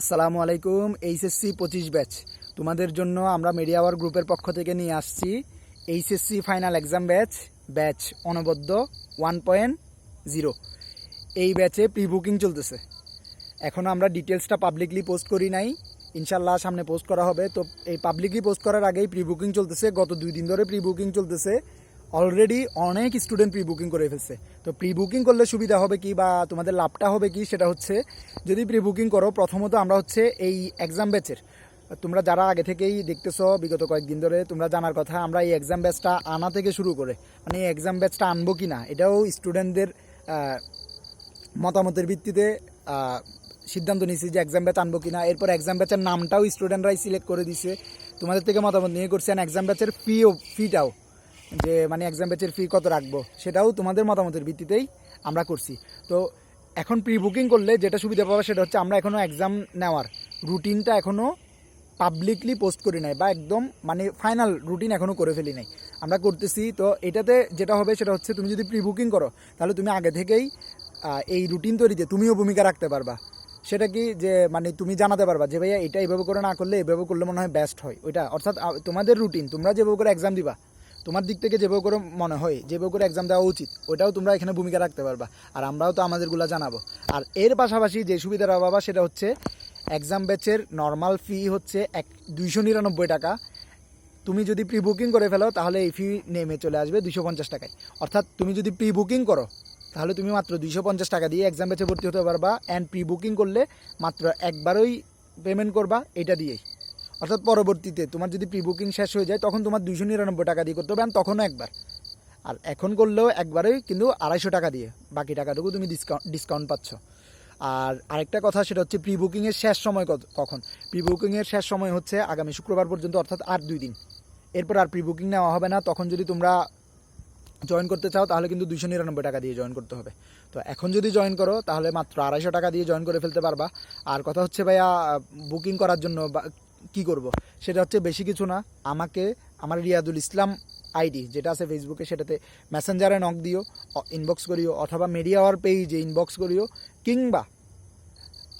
আসসালামু আলাইকুম এইচএসসি পঁচিশ ব্যাচ তোমাদের জন্য আমরা মিডিয়া আওয়ার গ্রুপের পক্ষ থেকে নিয়ে আসছি। HSC final exam batch batch অনবদ্য ওয়ান পয়েন্ট জিরো এই ব্যাচে প্রি বুকিং চলতেছে। এখনও আমরা ডিটেলসটা পাবলিকলি পোস্ট করি নাই। ইনশাল্লাহ সামনে পোস্ট করা হবে। তো এই পাবলিকলি পোস্ট করার আগেই প্রি বুকিং চলতেছে। গত দুই দিন ধরে প্রি বুকিং চলতেছে। অলরেডি অনেক স্টুডেন্ট প্রি বুকিং করে ফেলছে। তো প্রি বুকিং করলে সুবিধা হবে কি বা তোমাদের লাভটা হবে কি সেটা হচ্ছে, যদি প্রি বুকিং করো, প্রথমত আমরা হচ্ছে এই এক্সাম ব্যাচের তোমরা যারা আগে থেকেই দেখতেছো, বিগত কয়েকদিন ধরে তোমরা জানার কথা, আমরা এই এক্সাম ব্যাচটা আনা থেকে শুরু করে মানে এই এক্সাম ব্যাচটা আনব কি না, এটাও স্টুডেন্টদের মতামতের ভিত্তিতে সিদ্ধান্ত নিয়েছি যে এক্সাম ব্যাচ আনব কিনা এরপর এক্সাম ব্যাচের নামটাও স্টুডেন্টরাই সিলেক্ট করে দিছে। তোমাদের থেকে মতামত নিয়ে করছেন এক্সাম ব্যাচের ফিও ফিটাও যে মানে এক্সাম ব্যাচের ফি কত রাখব, সেটাও তোমাদের মতামতের ভিত্তিতেই আমরা করছি। তো এখন প্রি বুকিং করলে যেটা সুবিধা পাবো সেটা হচ্ছে আমরা এখনও এক্সাম নেওয়ার রুটিনটা এখনও পাবলিকলি পোস্ট করি নাই বা একদম মানে ফাইনাল রুটিন এখনও করে ফেলি নাই। আমরা করতেছি, তো এটাতে যেটা হবে সেটা হচ্ছে তুমি যদি প্রি বুকিং করো, তাহলে তুমি আগে থেকেই এই রুটিন তৈরিতে তুমিও ভূমিকা রাখতে পারবা। সেটা কি যে মানে তুমি জানাতে পারবা যে ভাইয়া এটা এইভাবে করে না করলে, এইভাবে করলে মনে হয় বেস্ট হয়। ওইটা, অর্থাৎ তোমাদের রুটিন তোমরা যেভাবে করে এক্সাম দিবা তোমার দিক থেকে যেভাবে করে মনে হয় যেভাবে করে এক্সাম দেওয়া উচিত, ওটাও তোমরা এখানে ভূমিকা রাখতে পারবা। আর আমরাও তো আমাদেরগুলো জানাব। আর এর পাশাপাশি যে সুবিধাটা পাবা সেটা হচ্ছে এক্সাম ব্যাচের নর্মাল ফি হচ্ছে এক দুইশো নিরানব্বই টাকা। তুমি যদি প্রি বুকিং করে ফেলো, তাহলে এই ফি নেমে চলে আসবে দুশো পঞ্চাশ টাকায়। অর্থাৎ তুমি যদি প্রি বুকিং করো, তাহলে তুমি মাত্র দুইশো পঞ্চাশ টাকা দিয়ে এক্সাম ব্যাচে ভর্তি হতে পারবা। অ্যান্ড প্রি বুকিং করলে মাত্র একবারই পেমেন্ট করবা, এটা দিয়েই। অর্থাৎ পরবর্তীতে তোমার যদি প্রি বুকিং শেষ হয়ে যায়, তখন তোমার দুইশো নিরানব্বই টাকা দিয়ে করতে হবে, and তখনও একবার। আর এখন করলেও একবারেই কিন্তু আড়াইশো টাকা দিয়ে, বাকি টাকাটুকু তুমি ডিসকাউন্ট ডিসকাউন্ট পাচ্ছ। আর আরেকটা কথা, সেটা হচ্ছে প্রি বুকিংয়ের শেষ সময় কত- কখন? প্রি বুকিংয়ের শেষ সময় হচ্ছে আগামী শুক্রবার পর্যন্ত, অর্থাৎ আর দুই দিন। এরপর আর প্রি বুকিং নেওয়া হবে না, তখন যদি তোমরা জয়েন করতে চাও, তাহলে কিন্তু দুশো নিরানব্বই টাকা দিয়ে জয়েন করতে হবে। তো এখন যদি জয়েন করো, তাহলে মাত্র আড়াইশো টাকা দিয়ে জয়েন করে ফেলতে পারবা। আর কথা হচ্ছে ভাইয়া বুকিং করার জন্য কী করব? সেটা হচ্ছে বেশি কিছু না, আমাকে আমার রিয়াদুল ইসলাম আইডি যেটা আছে ফেসবুকে সেটাতে মেসেঞ্জারে নক দিও ইনবক্স করিও, অথবা মিডিয়া আওয়ার পেজে ইনবক্স করিও, কিংবা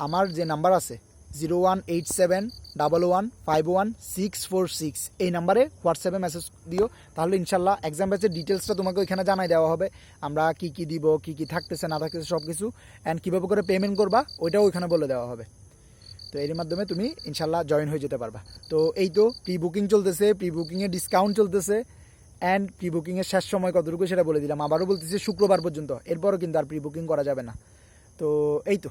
আমার যে নাম্বার আছে zero one eight seven double one five one six four six এই নাম্বারে হোয়াটসঅ্যাপে মেসেজ দিও, তাহলে ইনশাল্লাহ এক্সাম ব্যাচের ডিটেলসটা তোমাকে ওইখানে জানাই দেওয়া হবে, আমরা কি কি দিব, কি কি থাকতেছে, না থাকতেছে সব কিছু অ্যান্ড কীভাবে করে পেমেন্ট করবা, ওইটাও ওইখানে বলে দেওয়া হবে। তো এর মাধ্যমে তুমি ইনশাল্লাহ জয়েন হয়ে যেতে পারবা। তো এই তো প্রি বুকিং চলতেছে প্রি বুকিংয়ে ডিসকাউন্ট চলতেছে অ্যান্ড প্রি বুকিংয়ের শেষ সময় কতটুকু সেটা বলে দিলাম। আবারও বলতেছি শুক্রবার পর্যন্ত, এরপরও কিন্তু আর প্রি বুকিং করা যাবে না। তো এই তো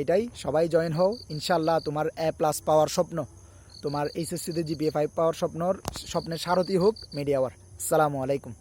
এইটাই সবাই জয়েন হও। ইনশাল্লাহ তোমার এ প্লাস পাওয়ার স্বপ্ন, তোমার এইচএসসিতে জিপিএ ফাইভ পাওয়ার স্বপ্নর স্বপ্নের সারথি হোক মিডিয়া আওয়ার আসসালামু আলাইকুম।